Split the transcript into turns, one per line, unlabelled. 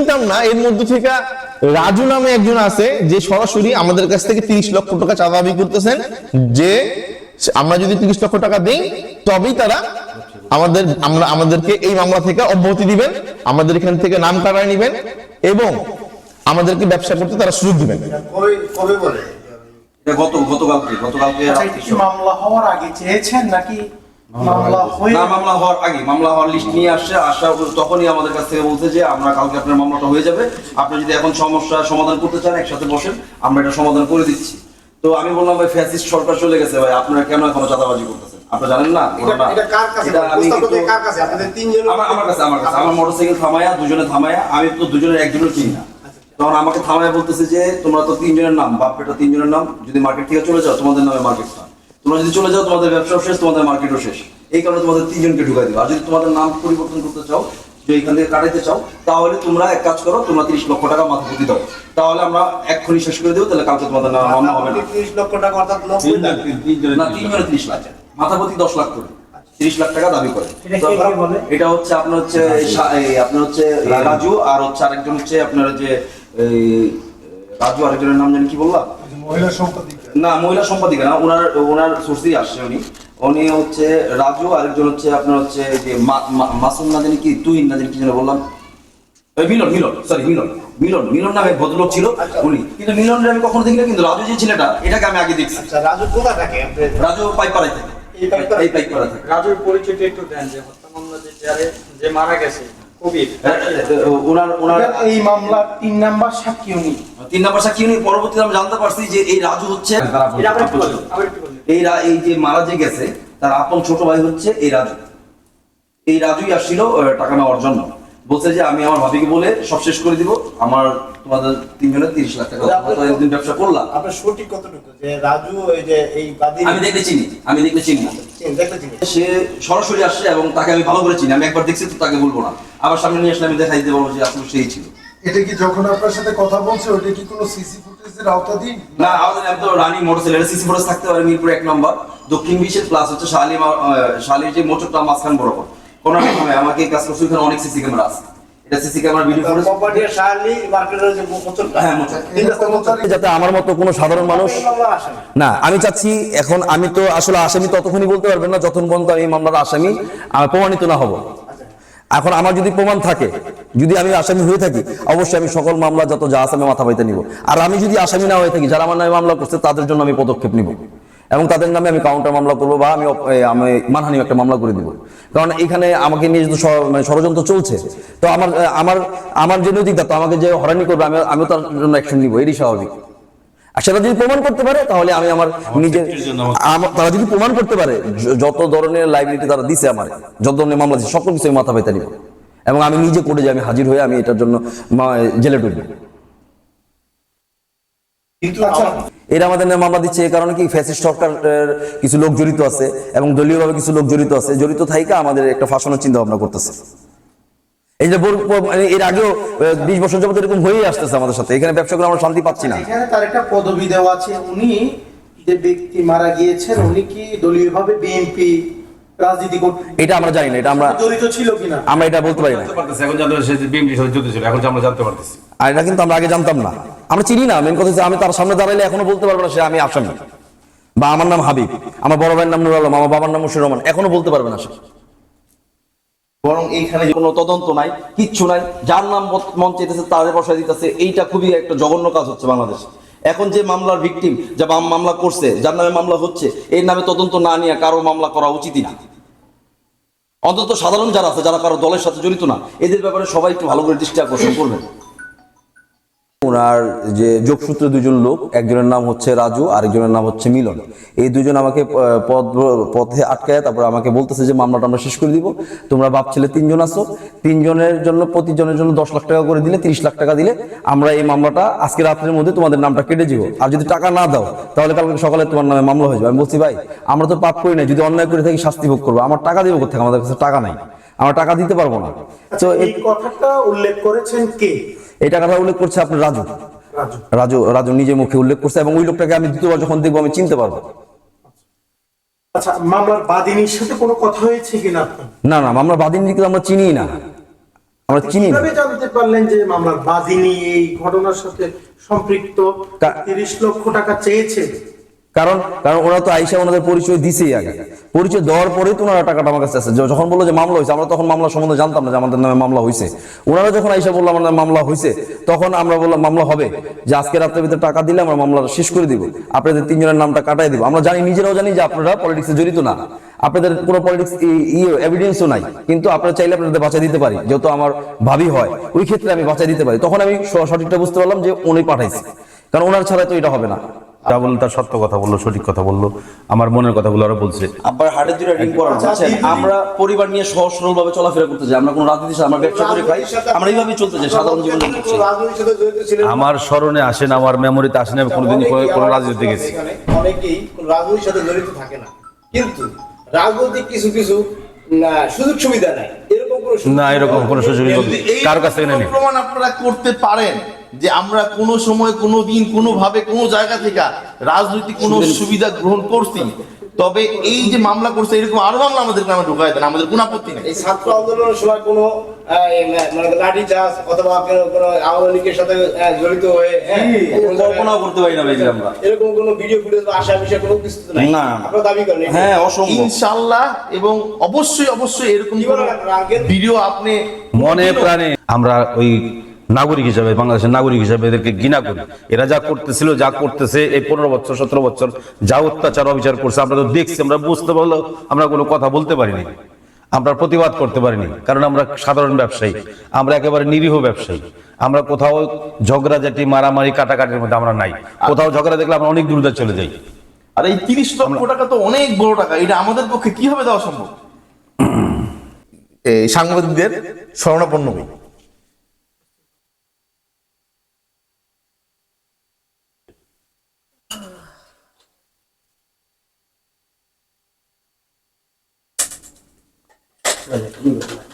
চিনতাম না এর মধ্যে থেকে রাজু নামে একজন আছে যে সরাসরি আমাদের কাছ থেকে তিরিশ লক্ষ টাকা চাঁদা দাবি করতেছেন যে আমরা যদি তিরিশ লক্ষ টাকা দিই তবেই তারা আমাদের আমরা আমাদেরকে এই মামলা থেকে অব্যাহতি দিবেন আমাদের এখান থেকে নাম কাটায় নিবেন এবং আমাদেরকে ব্যবসা করতে তারা সুযোগ দিবেন।
কবে কবে বলে?
গত গতকালকে গতকালকে
আচ্ছা, মামলা হওয়ার আগে চেয়েছেন নাকি
না মামলা হওয়ার আগে মামলা হওয়ার লিস্ট নিয়ে আসছে আসা তখনই আমাদের কাছ থেকে বলছে যে আমরা কালকে আপনার মামলাটা হয়ে যাবে। আপনি যদি এখন সমস্যা সমাধান করতে চান একসাথে বসেন আমরা এটা সমাধান করে দিচ্ছি। তো আমি বললাম ভাই ফ্যাসিস্ট সরকার চলে গেছে ভাই আপনারা কেন এখনও চাঁদাবাজি করতেছেন? আপনারা জানেন না আমার আমার কাছে আমার কাছে। আমার মোটরসাইকেল থামায়া দুজনে থামায়া আমি তো দুজনের একজনের চিনি না। তখন আমাকে থামায় বলতেছে যে তোমরা তো তিনজনের নাম বাপ বেটা তিনজনের নাম যদি মার্কেট থেকে চলে যাও তোমাদের নামে মার্কেট তোমরা যদি চলে যাও তোমাদের ব্যবসাও শেষ তোমাদের মার্কেটও শেষ। এই কারণে তোমাদের তিনজনকে ঢুকাই দিবে। আর যদি তোমাদের নাম পরিবর্তন করতে চাও যে এখান থেকে কাটাইতে চাও তাহলে তোমরা এক কাজ করো তোমরা তিরিশ লক্ষ টাকা মাথা প্রতি দাও। তাহলে আমরা এক্ষুনি শেষ করে দেবো তাহলে কালকে তোমাদের নাম মামলা হবে না।
তিরিশ লক্ষ টাকা অর্থাৎ লাখ
না তিনজনে তিরিশ লাখ। মাথা প্রতি দশ লাখ করে। তিরিশ লাখ টাকা দাবি করে।
এটা
হচ্ছে আপনার হচ্ছে আপনার হচ্ছে রাজু। আর হচ্ছে আরেকজন হচ্ছে আপনার এই রাজু আরেকজনের নাম জানি কি বললাম?
মহিলা সম্পাদিকা
না মহিলা সম্পাদিকা না ওনার ওনার সোর্সেই আসছে উনি। উনি হচ্ছে রাজু আরেকজন হচ্ছে আপনার হচ্ছে যে মাসুম না জানি কি তুই না জানি কি যেন বললাম? মিলন মিলন সরি মিলন মিলন মিলন নামে ভদ্রলোক ছিল উনি। কিন্তু মিলনের আমি কখনো দেখি না কিন্তু রাজু যে ছেলেটা এটাকে আমি আগে দেখছি।
আচ্ছা রাজু কোথা থাকে?
রাজু পাইপাড়ায় থাকে।
এই?
থাকে।
রাজুর পরিচয়টা একটু দেন যে হত্যা মামলা যে যারে যে মারা গেছে
ওনার ওনার
এই মামলার তিন নাম্বার সাক্ষী উনি।
তিন নাম্বার সাক্ষী উনি পরবর্তীতে আমি জানতে পারছি যে এই রাজু হচ্ছে এই এই যে মারা যে গেছে তার আপন ছোট ভাই হচ্ছে এই রাজু। এই রাজুই আসছিল টাকা নেওয়ার জন্য। বলছে যে আমি আমার ভাবিকে বলে সব শেষ করে দিব। আমার তোমাদের তিনজনের তিরিশ লাখ টাকা। তো একদিন ব্যবসা করলাম
আপনার সঠিক কতটুকু? যে রাজু এই যে এই বাদী
আমি দেখতে চিনি। আমি দেখতে চিনি। সে সরাসরি আসছে এবং তাকে আমি ভালো করে চিনি। আমি একবার দেখছি তো তাকে বলব না। আবার সামনে নিয়ে আসলে আমি দেখাই দিতে পারব যে আসলে সেই ছিল।
এটা কি যখন আপনার সাথে কথা বলছে ওটা কি কোনো সিসি ফুটেজের আওতাধীন?
না আমাদের আমি তো রানি মোটরসাইকেল সিসি ফুটেজ থাকতে পারে মিরপুর এক নম্বর। দক্ষিণ বিশের প্লাস হচ্ছে শালি শালির যে মোটরটা মাঝখান বরাবর। কোন সময় আমাকে কাজ করছে ওখানে অনেক সিসি ক্যামেরা আছে। এটা CC camera video footage
company শালি মার্কেটের যে মোচরটা
হ্যাঁ মোটর
তিন রাস্তা মোচর
যাতে আমার মতো কোনো সাধারণ মানুষ
মামলা না।
আমি চাচ্ছি এখন আমি তো আসলে আসামি ততক্ষণই বলতে পারবেন না যতক্ষণ পর্যন্ত আমি মামলার আসামি প্রমাণিত না হব। এখন আমার যদি প্রমাণ থাকে যদি আমি আসামি হয়ে থাকি অবশ্যই আমি সকল মামলা যত যা আছে আমি মাথা পাইতে নিব। আর আমি যদি আসামি না হয়ে থাকি যারা আমার নামে মামলা করছে তাদের জন্য আমি পদক্ষেপ নিব। এবং তাদের নামে আমি কাউন্টার মামলা করব বা আমি আমি মানহানি একটা মামলা করে দিব। কারণ এখানে আমাকে নিয়ে যেহেতু মানে ষড়যন্ত্র চলছে তো আমার আমার আমার যে নৈতিকতা তো আমাকে যে হরানি করবে আমি আমিও তার জন্য অ্যাকশন নিব এটাই স্বাভাবিক। আর সেটা যদি প্রমাণ করতে পারে তাহলে আমি আমার নিজের তারা যদি প্রমাণ করতে পারে যত ধরনের লাইবিলিটি তারা দিছে আমার যত ধরনের মামলা দিচ্ছে সকল কিছু আমি মাথা পেতে নিব। এবং আমি নিজে করে যে আমি হাজির হয়ে আমি এটার জন্য জেলে ঢুকবো।
কিন্তু আচ্ছা।
এরা আমাদের নামে মামলা দিচ্ছে এই কারণে কি ফ্যাসিস্ট সরকারের কিছু লোক জড়িত আছে এবং দলীয়ভাবে কিছু লোক জড়িত আছে। জড়িত থাইকা আমাদের একটা ফাঁসানোর চিন্তা ভাবনা করতেছে। এই যে মানে এর আগেও বিশ বছর যাবত এরকম হয়েই আসতেছে আমাদের সাথে। এখানে ব্যবসা করে আমরা শান্তি পাচ্ছি না।
এখানে তার একটা পদবি দেওয়া আছে। উনি যে ব্যক্তি মারা গিয়েছেন উনি কি দলীয়ভাবে বিএনপি রাজনীতি করতেন
এটা আমরা জানি না এটা আমরা
জড়িত ছিল কিনা?
আমরা এটা বলতে পারি না।
এখন জানতে পারছি যে সাথে যুদ্ধ ছিল এখন আমরা জানতে পারতেছি।
আর এটা কিন্তু আমরা আগে জানতাম না। আমরা চিনি না মেন কথা আমি তার সামনে দাঁড়াইলে এখনও বলতে পারব না সে আমি আসামি বা আমার নাম হাবিব আমার বড় ভাইয়ের নাম নুর আলম আমার বাবার নাম মুশির রহমান এখনও বলতে পারবে না সে।
বরং এইখানে কোনো তদন্ত নাই কিচ্ছু নাই যার নাম মন চেতেছে তাদের বসায় দিতেছে এইটা খুবই একটা জঘন্য কাজ হচ্ছে বাংলাদেশে। এখন যে মামলার ভিকটিম যা মাম- মামলা করছে যার নামে মামলা হচ্ছে এর নামে তদন্ত না নিয়ে কারও মামলা করা উচিতই না। অন্তত সাধারণ যারা আছে, যারা কারও দলের সাথে জড়িত না, এদের ব্যাপারে সবাই একটু ভালো করে দৃষ্টি আকর্ষণ করবেন।
ওনার যে যোগসূত্র দুজন লোক একজনের নাম হচ্ছে রাজু আরেকজনের নাম হচ্ছে মিলন। এই দুজন আমাকে পথ পথে আটকায় তারপর আমাকে বলতেছে যে মামলাটা আমরা শেষ করে দিব। তোমরা বাপ ছেলে তিনজন আসো তিনজনের জন্য প্রতিজনের জন্য দশ লাখ টাকা করে দিলে তিরিশ লাখ টাকা দিলে আমরা এই মামলাটা আজকে রাত্রের মধ্যে তোমাদের নামটা কেটে দিব। আর যদি টাকা না দাও তাহলে কালকে সকালে তোমার নামে মামলা হয়ে যাবে। আমি বলছি ভাই আমরা তো পাপ করি না যদি অন্যায় করে থাকি শাস্তি ভোগ করব। আমার টাকা দেবো কোথায় আমাদের কাছে টাকা নাই। আমরা টাকা দিতে পারব না। তো
এই কথাটা উল্লেখ করেছেন কে?
এটা কথা উল্লেখ করছে আপনার রাজু।
রাজু।
রাজু নিজের নিজে মুখে উল্লেখ করছে এবং ওই লোকটাকে আমি দ্বিতীয়বার যখন দেখব আমি চিনতে পারব।
আচ্ছা মামলার বাদিনীর সাথে কোনো কথা হয়েছে কিনা
না না আমরা বাদিনীকে আমরা চিনি না।
আমরা চিনি
জানতে পারলেন যে মামলার বাদিনী এই ঘটনার সাথে সম্পৃক্ত? তিরিশ লক্ষ টাকা চেয়েছে।
কারণ কারণ ওরা তো আইসা ওনাদের পরিচয় দিছেই আগে। পরিচয় দেওয়ার পরেই তো ওনারা টাকাটা আমার কাছে আছে যখন বলল যে মামলা হয়েছে, আমরা তখন মামলা সম্বন্ধে জানতাম না যে আমাদের নামে মামলা হয়েছে। ওনারা যখন আইসা বলল আমাদের মামলা হয়েছে, তখন আমরা বললাম, মামলা হবে। যে আজকে রাত্রের ভিতরে টাকা দিলে আমরা মামলা শেষ করে দিব। আপনাদের তিনজনের নামটা কাটাই দিব। আমরা জানি, নিজেরাও জানি যে আপনারা পলিটিক্সে জড়িত না। আপনাদের কোনো পলিটিক্স ইয়ে এভিডেন্সও নাই। কিন্তু আপনারা চাইলে আপনাদের বাঁচাই দিতে পারি, যেহেতু আমার ভাবি হয়। ওই ক্ষেত্রে আমি বাঁচাই দিতে পারি। তখন আমি সঠিকটা বুঝতে পারলাম যে উনি পাঠাইছে। কারণ ওনার ছাড়া তো এটা হবে না।
যা বলল তার সত্য কথা বলল সঠিক কথা বলল আমার মনের কথাগুলো আরও বলছে।
আব্বার হাটের দুটো রিং পড়ানো বুঝছেন আমরা পরিবার নিয়ে সহজ সরল ভাবে চলাফেরা করতে চাই। আমরা কোনো রাজনীতির সাথে আমরা ব্যবসা করে খাই। আমরা এইভাবেই চলতে চাই সাধারণ জীবনে
আমার স্মরণে আসে না আমার মেমোরিতে আসে না আমি কোনোদিন কোনো- কোনো রাজনীতিতে গেছি।
অনেকেই কোন রাজনীতির সাথে জড়িত থাকে না। কিন্তু রাজনৈতিক কিছু কিছু না, সুযোগ সুবিধা নাই। এরকম কোনো সুযোগ
না এরকম কোনো সুযোগ কার কাছ থেকে নেই।
প্রমাণ আপনারা করতে পারেন। যে আমরা কোনো সময় কোনো দিন কোনো ভাবে কোনো জায়গা থেকে রাজনৈতিক কোনো সুবিধা গ্রহণ করছি। তবে এই যে মামলা করছে এরকম আরও মামলা আমাদের গ্রামে ঢুকায় দেন আমাদের কোনো আপত্তি নেই।
এই ছাত্র আন্দোলনের সময় কোনো মানে লাঠি চার্জ অথবা কোনো কোনো আওয়ামী লীগের সাথে জড়িত হয়ে হ্যাঁ, কোনো
কল্পনাও করতে পারি না ভাই আমরা।
এরকম কোনো ভিডিও ফুটেজ বা আশা বিষয় কোনো কিছু নাই।
না।
আপনারা দাবি করেন
হ্যাঁ অসম্ভব।
ইনশাল্লাহ এবং অবশ্যই অবশ্যই এরকম? ভিডিও আপনি
মনে প্রাণে আমরা ওই নাগরিক হিসাবে বাংলাদেশের নাগরিক হিসাবে এদেরকে ঘৃণা করি। এরা যা করতেছিল যা করতেছে এই পনেরো বছর সতেরো বছর যা অত্যাচার অবিচার করছে আমরা তো দেখছি আমরা বুঝতে পারল আমরা কোনো কথা বলতে পারিনি। আমরা প্রতিবাদ করতে পারিনি কারণ আমরা সাধারণ ব্যবসায়ী। আমরা একেবারে নিরীহ ব্যবসায়ী। আমরা কোথাও ঝগড়াঝাটি মারামারি কাটাকাটির মধ্যে আমরা নাই। কোথাও ঝগড়া দেখলে আমরা অনেক দূরে চলে যাই।
আর এই তিরিশ লক্ষ টাকা তো অনেক বড় টাকা এটা আমাদের পক্ষে কীভাবে দেওয়া সম্ভব? এই সাংবাদিকদের স্মরণাপন্ন হই। 诶呀